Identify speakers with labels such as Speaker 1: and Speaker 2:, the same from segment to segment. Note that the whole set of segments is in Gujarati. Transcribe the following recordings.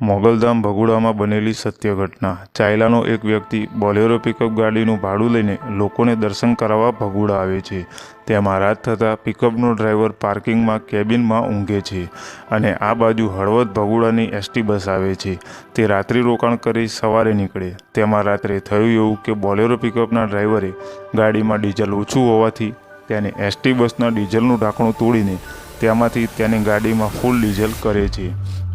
Speaker 1: મોગલધામ ભગુડામાં બનેલી સત્ય ઘટના. ચાયલાનો એક વ્યક્તિ બોલેરો પિકઅપ ગાડીનું ભાડું લઈને લોકોને દર્શન કરાવવા ભગુડા આવે છે. તેમાં રાત થતાં પિકઅપનો ડ્રાઈવર પાર્કિંગમાં કેબિનમાં ઊંઘે છે અને આ બાજુ હળવદ ભગુડાની એસટી બસ આવે છે. તે રાત્રિ રોકાણ કરી સવારે નીકળે. તેમાં રાત્રે થયું એવું કે બોલેરો પિકઅપના ડ્રાઈવરે ગાડીમાં ડીઝલ ઓછું હોવાથી તેને એસટી બસના ડીઝલનું ઢાંકણું તોડીને તેમાંથી તેની ગાડીમાં ફૂલ ડીઝલ કરે છે.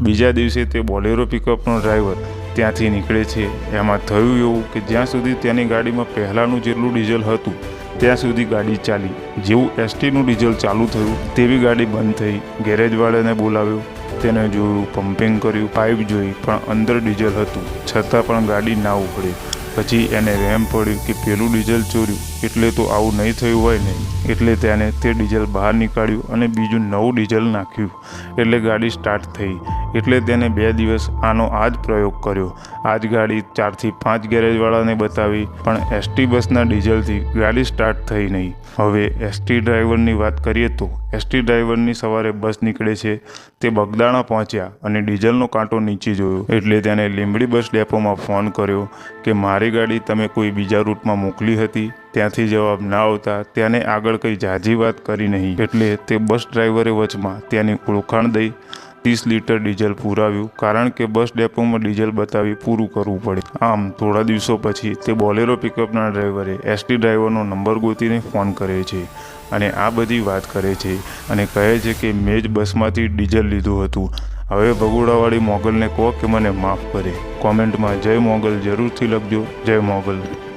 Speaker 1: બીજા દિવસે તે બોલેરો પિકઅપનો ડ્રાઈવર ત્યાંથી નીકળે છે. એમાં થયું એવું કે જ્યાં સુધી તેની ગાડીમાં પહેલાંનું જેટલું ડીઝલ હતું, ત્યાં સુધી ગાડી ચાલી. જેવું એસટીનું ડીઝલ ચાલુ થયું, તેવી ગાડી બંધ થઈ. ગેરેજવાળાને બોલાવ્યો, તેને જોયું, પમ્પિંગ કર્યું, પાઇપ જોઈ, પણ અંદર ડીઝલ હતું. છતાં પણ ગાડી ના ઉપડે. પછી એને વહેમ પડ્યું કે પેલું ડીઝલ ચોર્યું, એટલે તો આવું નહીં થયું હોય ને. એટલે તેને તે ડીઝલ બહાર નીકાળ્યું અને બીજું નવું ડીઝલ નાખ્યું. એટલે ગાડી સ્ટાર્ટ થઈ. એટલે તેને બે દિવસ આનો આ જ પ્રયોગ કર્યો. આ જ ગાડી ચારથી પાંચ ગેરેજવાળાને બતાવી, પણ એસટી બસના ડીઝલથી ગાડી સ્ટાર્ટ થઈ નહીં. હવે એસટી ડ્રાઈવરની વાત કરીએ તો, એસટી ડ્રાઈવરની સવારે બસ નીકળે છે, તે બગદાણા પહોંચ્યા અને ડીઝલનો કાંટો નીચે જોયો. એટલે તેને લીંબડી બસ ડેપોમાં ફોન કર્યો કે, મારી ગાડી તમે કોઈ બીજા રૂટમાં મોકલી હતી? ત્યાંથી જવાબ ના આવતા તેને આગળ કંઈ ઝાઝી વાત કરી નહીં. એટલે તે બસ ડ્રાઈવરે વચમાં તેની ઓળખાણ દઈ ત્રીસ લીટર ડીઝલ પુરાવ્યું. કારણ કે બસ ડેપોમાં ડીઝલ બતાવી પૂરું કરવું પડે. આમ, થોડા દિવસો પછી તે બોલેરો પિકઅપના ડ્રાઈવરે એસટી ડ્રાઈવરનો નંબર ગોતીને ફોન કરે છે અને આ બધી વાત કરે છે અને કહે છે કે મેં જ બસમાંથી ડીઝલ લીધું હતું. હવે ભગોડાવાળી મોગલને કહો કે મને માફ કરે. કોમેન્ટમાં જય મોગલ જરૂરથી લખજો. જય મોગલ.